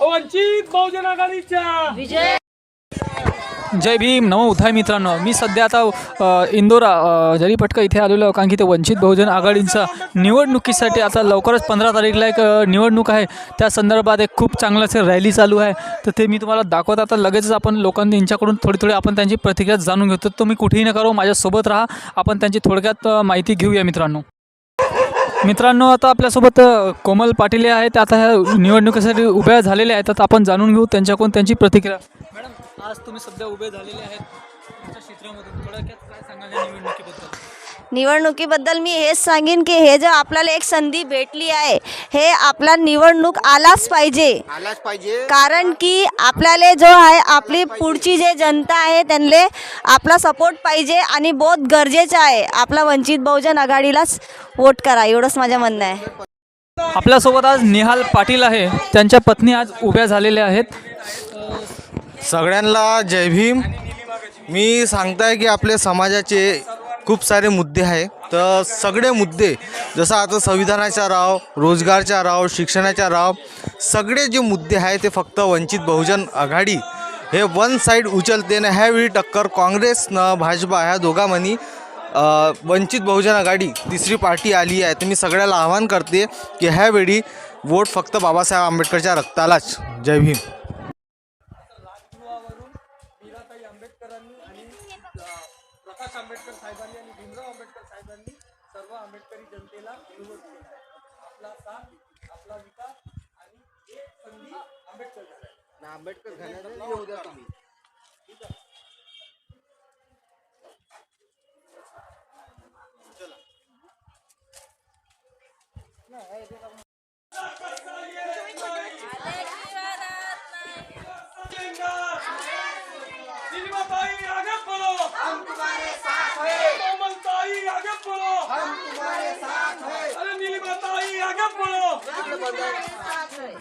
वंचित बहुजन आघाडीच्या. विजय जय भीम. नमो उथाय मित्रांनो. मी सध्या आता इंदोरा जरीपटका इथे आलेलो आहे कारण की ते वंचित बहुजन आघाडींचा निवडणुकीसाठी आता लवकरच पंधरा तारीखला एक निवडणूक आहे. त्या संदर्भात एक खूप चांगलं असं रॅली चालू आहे. तर ते मी तुम्हाला दाखवत आता लगेचच आपण लोकांनी यांच्याकडून थोडी थोडी आपण त्यांची प्रतिक्रिया जाणून घेतो. तुम्ही कुठेही न करो माझ्यासोबत राहा. आपण त्यांची थोडक्यात माहिती घेऊया मित्रांनो. मित्रांनो आता आपल्यासोबत कोमल पाटील हे आहेत. आता ह्या निवडणुकीसाठी उभ्या झालेल्या आहेत. तर आपण जाणून घेऊ त्यांच्याकडून त्यांची प्रतिक्रिया. मॅडम आज तुम्ही सध्या उभे झालेले आहेत. तुमच्या क्षेत्रामध्ये थोडक्यात काय सांगाल या निवडणुकीबद्दल? निवडणुकीबद्दल मी हेच सांगेन की हे जे आपल्याला एक संधी भेटली आहे हे आपला निवडणूक आलाच पाहिजे. आलाच पाहिजे. कारण की आपल्याला जो आहे आपली पुढची जे जनता आहे त्यांना आपला सपोर्ट पाहिजे आणि बहुत गरजेचं आहे. आपला वंचित बहुजन आघाडीलाच वोट करा एवढंच माझं म्हणणं आहे. आपल्यासोबत आज निहाल पाटील आहे. त्यांच्या पत्नी आज उभ्या झालेल्या आहेत. सगळ्यांना जय भीम. मी सांगताय की आपल्या समाजाचे खूप सारे मुद्दे आहे. तर सगळे मुद्दे जसं आता संविधानाचा राव रोजगारचा राव शिक्षणाचा राव सगळे जे मुद्दे आहे ते फक्त वंचित बहुजन आघाडी हे वन साईड उचलते ना ह्यावेळी टक्कर काँग्रेसनं भाजपा ह्या दोघांमध्ये वंचित बहुजन आघाडी तिसरी पार्टी आली आहे. तर मी सगळ्याला आवाहन करते की ह्यावेळी वोट फक्त बाबासाहेब आंबेडकरच्या रक्तालाच. जय भीम. प्रकाश आंबेडकर साहेबांनी आणि भीमराव आंबेडकर साहेबांनी सर्व आंबेडकरी जनतेला निवड केला. आपला साथ आपला विकास आणि एक संधी आंबेडकर झाला आंबेडकर घाण्याला येऊ द्या तुम्ही. नीलिमाताई नीलिमाताई